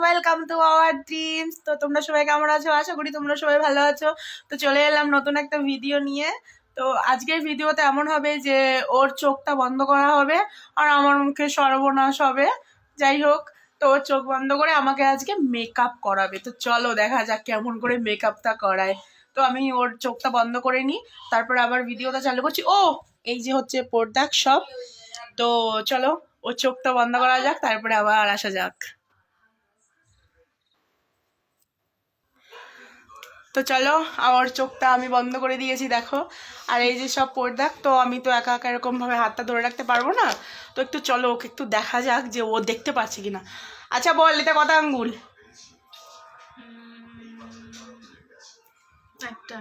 Welcome to our dreams তো তোমরা সবাই কেমন আছো? আশা করি তোমরা সবাই ভালো আছো। তো চলে এলাম নতুন একটা ভিডিও নিয়ে। তো আজকের ভিডিওতে এমন হবে যে, ওর চোখটা বন্ধ করা হবে আর আমার মুখে সর্বনাশ হবে। যাই হোক, তো ওর চোখ বন্ধ করে আমাকে আজকে মেকআপ করাবে। তো চলো দেখা যাক কেমন করে মেকআপটা করায়। তো আমি ওর চোখটা বন্ধ করে নিই, তারপর আবার ভিডিওটা চালু করছি। ও, এই যে হচ্ছে প্রোডাক্ট সব তো চলো, ওর চোখটা বন্ধ করা যাক, তারপরে আবার আসা যাক। তো চলো আমার চোখটা আমি বন্ধ করে দিয়েছি দেখো। আর এই যে সব প্রোডাক্ট তো আমি তো একা একা এরকমভাবে হাতটা ধরে রাখতে পারব না। তো একটু চলো ওকে একটু দেখা যাক যে ও দেখতে পাচ্ছে কিনা। আচ্ছা বল এটা কত আঙ্গুল? একটা।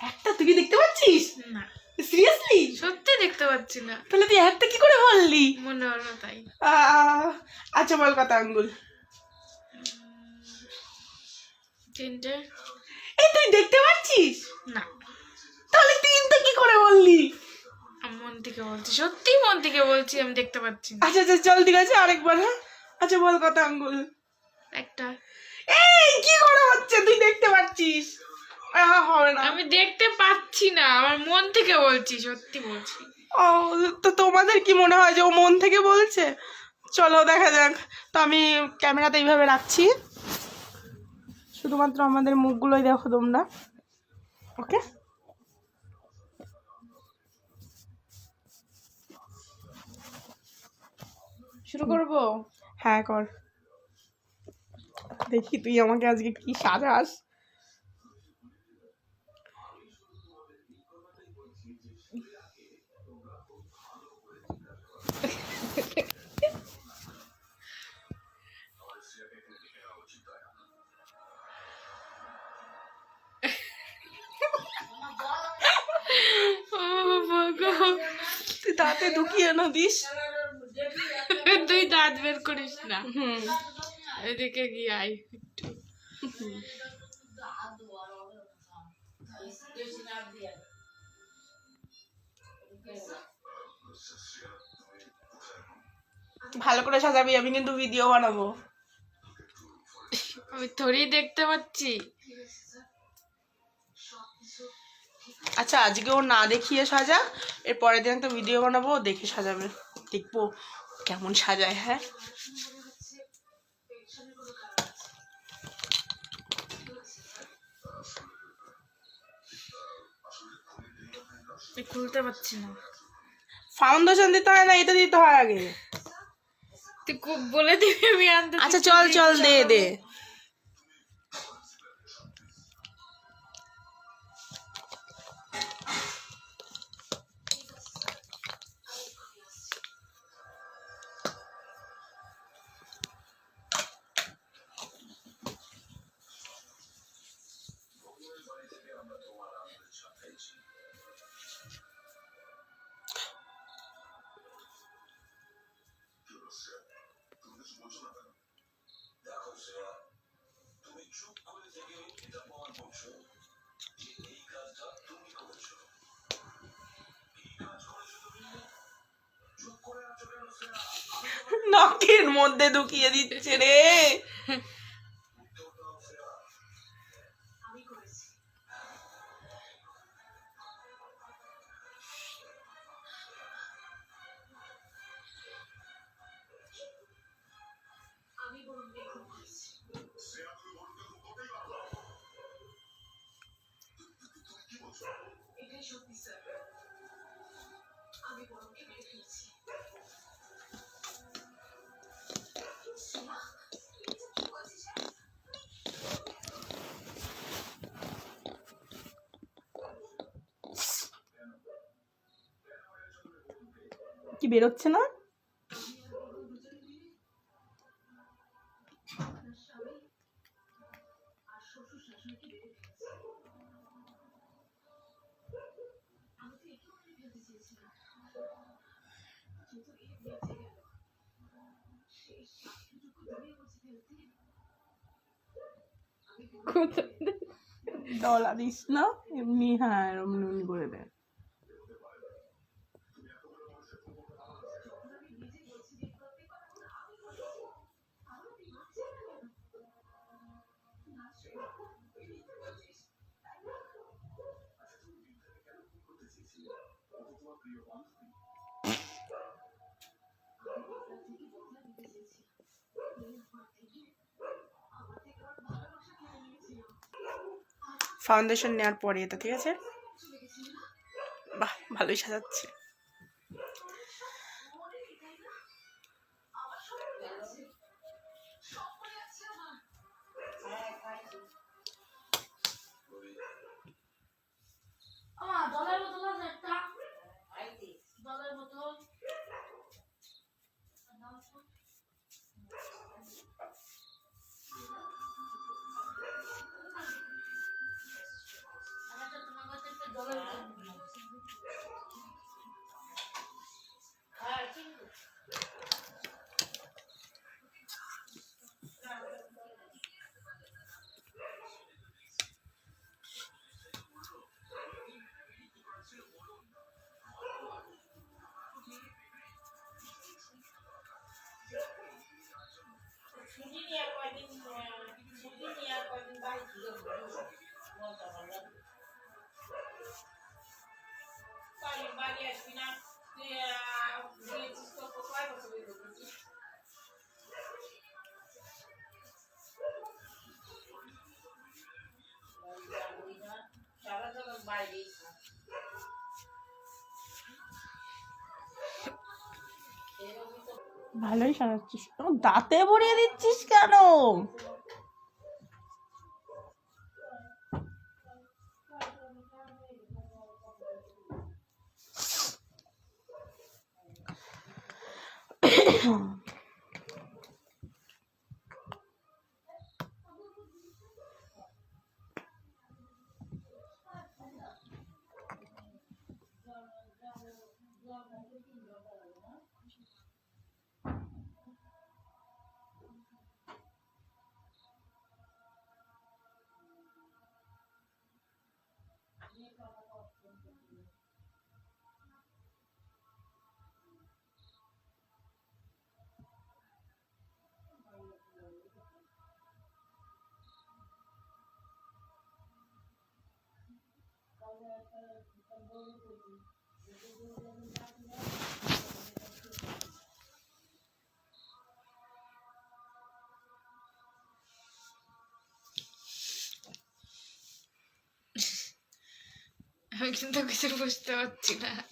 একটা? তুই দেখতে পাচ্ছিস? না। সিরিয়াসলি সত্যি দেখতে পাচ্ছি না। তাহলে তুই একটা কি করে বললি? মনে হলো তাই। আচ্ছা বল কত আঙ্গুল? তিনটে। এই তুই দেখতে পাচ্ছিস? না। তাহলে তিনটা কি করে বললি? আমি মন থেকে বলছি সত্যি মন থেকে বলছি আমি দেখতে পাচ্ছি না। আচ্ছা আচ্ছা চল ঠিক আছে আরেকবার হ্যাঁ? আচ্ছা বল কত আঙ্গুল। একটা। এই কি করে হচ্ছে? তুই দেখতে পাচ্ছিস? হবে না। আমি দেখতে পাচ্ছি না আমার মন থেকে বলছি সত্যি বলছি। ও তো তোমাদের কি মনে হয় যে ও মন থেকে বলছে? চলো দেখা যাক। তো আমি ক্যামেরাতে এইভাবে রাখছি। শুধুমাত্র আমাদের মুখগুলোই দেখো তোমরা। ওকে শুরু করব? হ্যাঁ কর। দেখি তুই আমাকে আজকে কি সাজাস। দাঁতে ঢুকিয়ে না দিস। তুই দাঁত বের করিস না। এদিকে গিয়ে আই একটু। ভালো করে সাজাবি আমি কিন্তু ভিডিও বানাবো। আমি থোড়ি দেখতে পাচ্ছি। আচ্ছা আজকে ও না দেখিয়ে সাজা এর পরের দিন একটা ভিডিও বানাবো দেখে সাজাবে। দেখব কেমন সাজায় হ্যাঁ? খুলতে পারছি না। ফাউন্ডেশন দিতে হয় না এটা দিতে হয় আগে। তুই খুব বলে দিবি আমি আচ্ছা চল চল দে দে। নাকের মধ্যে ঢুকিয়ে দিচ্ছে রে। কি বেরোচ্ছে না? ডলা দিস না এমনি হ্যাঁ এরম করে দে। ফাউন্ডেশন নেওয়ার পরে এটা ঠিক আছে? বাহ ভালোই সাজাচ্ছে। ভালোই সাজাচ্ছিস। দাঁতে ভরিয়ে দিচ্ছিস কেন? আমি কিন্তু কিছু বুঝতে পারছি না।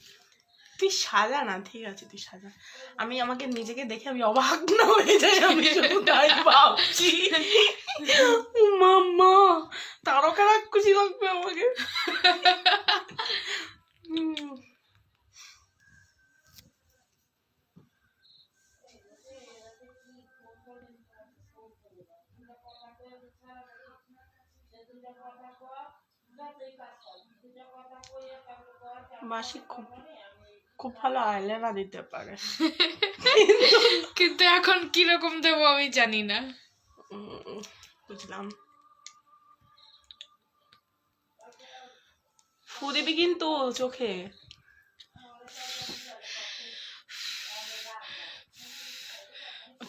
তুই সাজা না ঠিক আছে তুই সাজা। আমি আমাকে নিজেকে দেখে আমি অবাক না হয়ে যাই আমি শুধু তাই ভাবছি। মাম্মা তারকা খুশি লাগবে আমাকে। মাসি খুব খুব ভালো আইলাইনার দিতে পারে। কিন্তু এখন কীরকম দেবো আমি জানি না। বুঝলাম। ফু দিবি কিন্তু চোখে।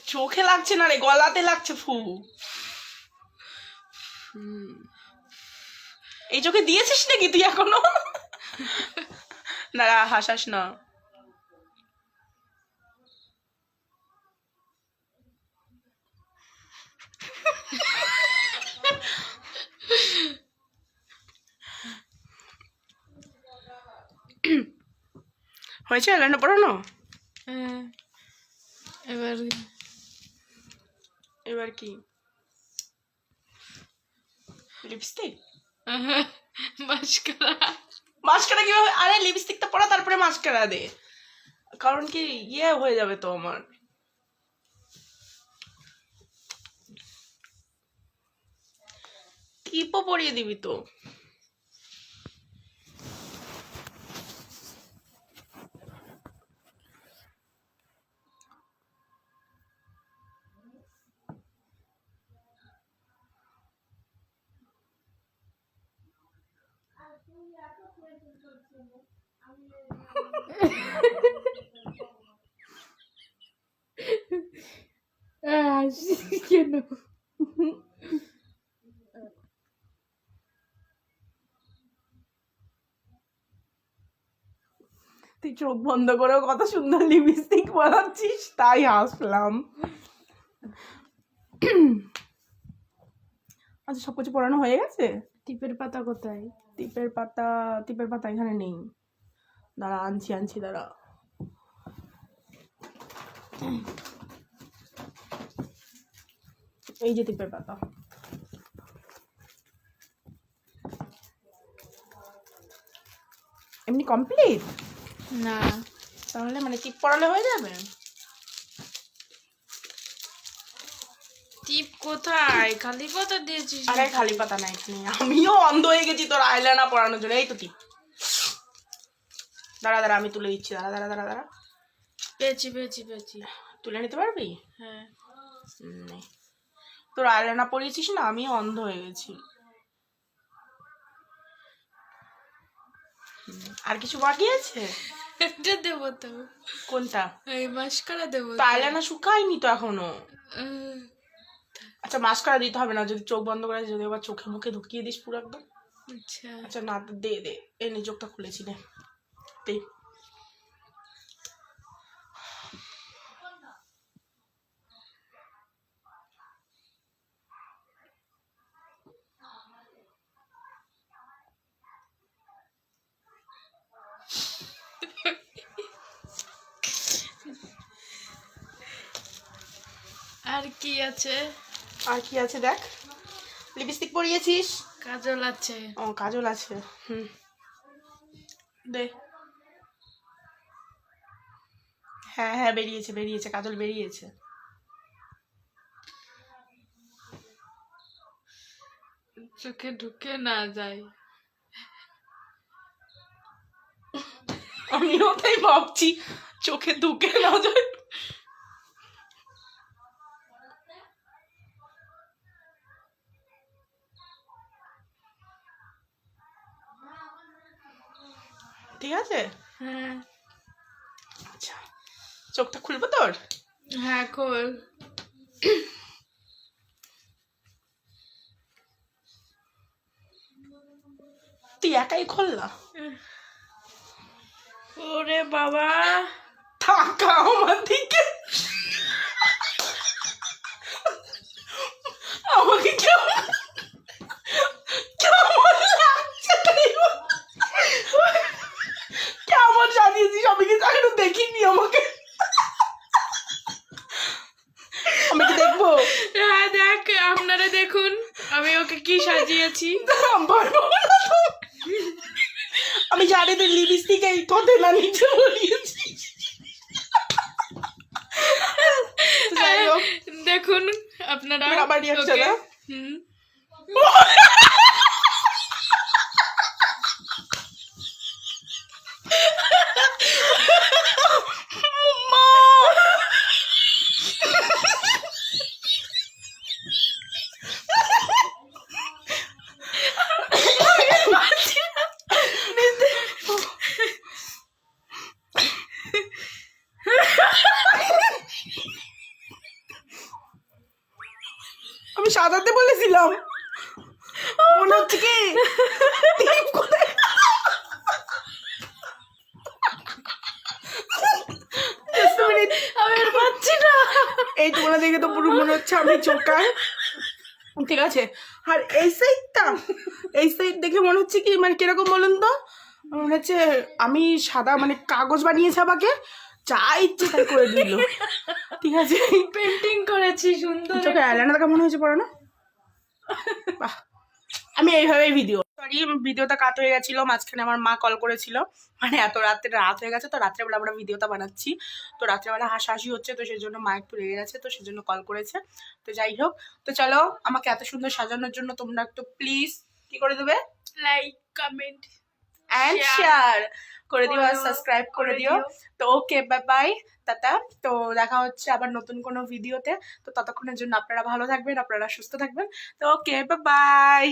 চোখে লাগছে না রে গলাতে লাগছে ফু। হুম। এই চোখে দিয়েছিস নাকি তুই এখনও? না হাসাস না। হয়েছে আইলাইনার পড়ানো? হ্যাঁ। এবার এবার কি? লিপস্টিক? মাস্কারা। মাস্কারা কীভাবে, আরে লিপস্টিকটা পরা, তারপরে মাস্কারা দে। কারণ কি ইয়ে হয়ে যাবে তো আমার। টিপও পরিয়ে দিবি তো। তুই চোখ বন্ধ করেও কত সুন্দর লিপস্টিক বানাচ্ছিস তাই হাসলাম। আচ্ছা সব কিছু পড়ানো হয়ে গেছে? টিপের পাতা কোথায়? টিপের পাতা টিপের পাতা এখানে নেই। দাঁড়া আনছি আনছি দাঁড়া। এই যে টিপের পাতা। এমনি কমপ্লিট না। তাহলে মানে টিপ পড়ালে হয়ে যাবে টিপ কোথায়? খালি পাতা দিয়েছিস আরে খালি পাতা না এখানে আমিও অন্ধ হয়ে গেছি তোর আইলাইনার পড়ানোর জন্য। এই তো টিপ দাঁড়া দাঁড়া আমি তুলে দিচ্ছি। দাঁড়া দাঁড়া দাঁড়া দাঁড়া। পেয়েছি পেয়েছি পেয়েছি। তুলে নিতে পারবি? হ্যাঁ। তোর আয়লানা পরিয়েছিস না? আমি অন্ধ হয়ে গেছি। আর কিছু বাকি আছে? এটা দেবো তো। কোনটা? এই মাস্কারা দেবো তো আয়লানা শুকায়নি তো এখনও? আচ্ছা মাস্কারা দিতে হবে না? যদি চোখ বন্ধ করে যদি আবার চোখে মুখে ঢুকিয়ে দিস পুরো একদম? আচ্ছা। আচ্ছা না দে দে এই নে চোখটা খুলেছি নে দে। আর কি আছে? আর কি আছে দেখ? লিপস্টিক পরিয়েছিস? কাজল আছে। ও কাজল আছে হুম। দে। হ্যাঁ হ্যাঁ বেরিয়েছে বেরিয়েছে কাজল বেরিয়েছে। চোখে ঢুকে না যায়। আমিও তাই ভাবছি চোখে ঢুকে না যায়। ঠিক আছে? হ্যাঁ। আচ্ছা। চোখটা খুলবো তোর? হ্যাঁ খোল। তুই একাই খোল না? ওরে বাবা। থাকা আমার দিকে। আমাকে কেমন কেমন লাগছে কেমন জানিয়েছিস আমি কিন্তু এখনও দেখিনি আমাকে আমি কি দেখব হ্যাঁ দেখ আপনারা দেখুন আমি ওকে কি সাজিয়েছি পারব আমি জানি তুই লিপস্টিক এই তোদের না নিচে হোক দেখুন আপনারা reaction, হ্যাঁ? হুম সাজাতে মনে হচ্ছে কি? এই তোমরা দেখে তো পুরো মনে হচ্ছে আমি চোখায় ঠিক আছে। আর এই সাইডটা এই সাইড দেখে মনে হচ্ছে কি? মানে কীরকম বলুন তো? মনে হচ্ছে আমি সাদা মানে কাগজ বানিয়েছে আমাকে। যা ইচ্ছে তাই করে দিল। ঠিক আছে? পেন্টিং করেছি সুন্দর। চোখে আয়লানা দেখা মনে হয়েছে পড়ো না আমি এইভাবেই ভিডিও সরি ভিডিওটা কাট হয়ে গেছিল মাঝখানে আমার মা কল করেছিল। মানে এত রাত্রে রাত হয়ে গেছে তো রাত্রেবেলা আমরা ভিডিওটা বানাচ্ছি। তো রাত্রেবেলা হাসাহাসি হচ্ছে তো সেই জন্য মা একটু রেগে গেছে তো সেই জন্য কল করেছে। তো যাই হোক তো চলো আমাকে এত সুন্দর সাজানোর জন্য তোমরা একটু প্লিজ কি করে দেবে? লাইক কমেন্ট অ্যান্ড শেয়ার করে দিও আর সাবস্ক্রাইব করে দিও। তো ওকে বাই বাই টাটা তো দেখা হচ্ছে আবার নতুন কোনো ভিডিওতে তো। ততক্ষণের জন্য আপনারা ভালো থাকবেন, আপনারা সুস্থ থাকবেন। তো ওকে বাই বাই